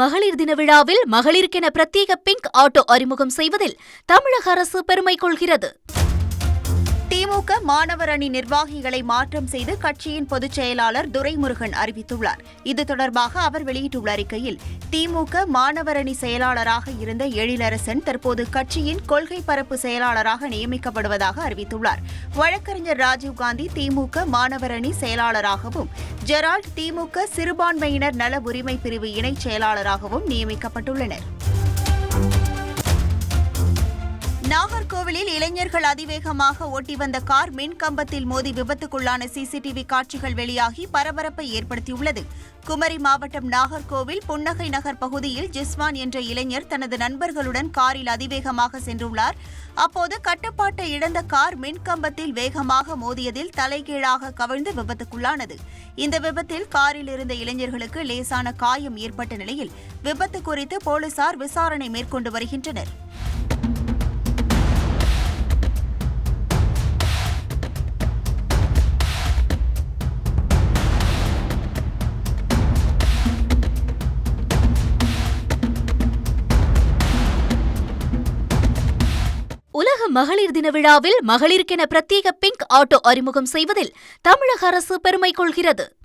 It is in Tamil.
மகளிர் தின விழாவில் மகளிருக்கென பிரத்யேக பிங்க் ஆட்டோ அறிமுகம் செய்வதில் தமிழக அரசு பெருமை கொள்கிறது. திமுக மாணவர் அணி நிர்வாகிகளை மாற்றம் செய்து கட்சியின் பொதுச் செயலாளர் துரைமுருகன் அறிவித்துள்ளார். இது தொடர்பாக அவர் வெளியிட்டுள்ள அறிக்கையில் திமுக மாணவர் அணி செயலாளராக இருந்த எழிலரசன் தற்போது கட்சியின் கொள்கை பரப்பு செயலாளராக நியமிக்கப்படுவதாக அறிவித்துள்ளார். வழக்கறிஞர் ராஜீவ்காந்தி திமுக மாணவர் அணி செயலாளராகவும் ஜெரால்ட் திமுக சிறுபான்மையினர் நல உரிமை பிரிவு இணைச் செயலாளராகவும் நியமிக்கப்பட்டுள்ளனர். நாகர்கோவிலில் இளைஞர்கள் அதிவேகமாக ஓட்டி வந்த கார் மின்கம்பத்தில் மோதி விபத்துக்குள்ளான சிசிடிவி காட்சிகள் வெளியாகி பரபரப்பை ஏற்படுத்தியுள்ளது. குமரி மாவட்டம் நாகர்கோவில் புன்னகை நகர் பகுதியில் ஜிஸ்வான் என்ற இளைஞர் தனது நண்பர்களுடன் காரில் அதிவேகமாக சென்றுள்ளார். அப்போது கட்டுப்பாட்டை இழந்த கார் மின்கம்பத்தில் வேகமாக மோதியதில் தலைகீழாக கவிழ்ந்து விபத்துக்குள்ளானது. இந்த விபத்தில் காரில் இருந்த இளைஞர்களுக்கு லேசான காயம் ஏற்பட்ட நிலையில் விபத்து குறித்து போலீசார் விசாரணை மேற்கொண்டு வருகின்றனர். மகளிர் தின விழாவில் மகளிருக்கென பிரத்யேக பிங்க் ஆட்டோ அறிமுகம் செய்வதில் தமிழக அரசு பெருமை கொள்கிறது.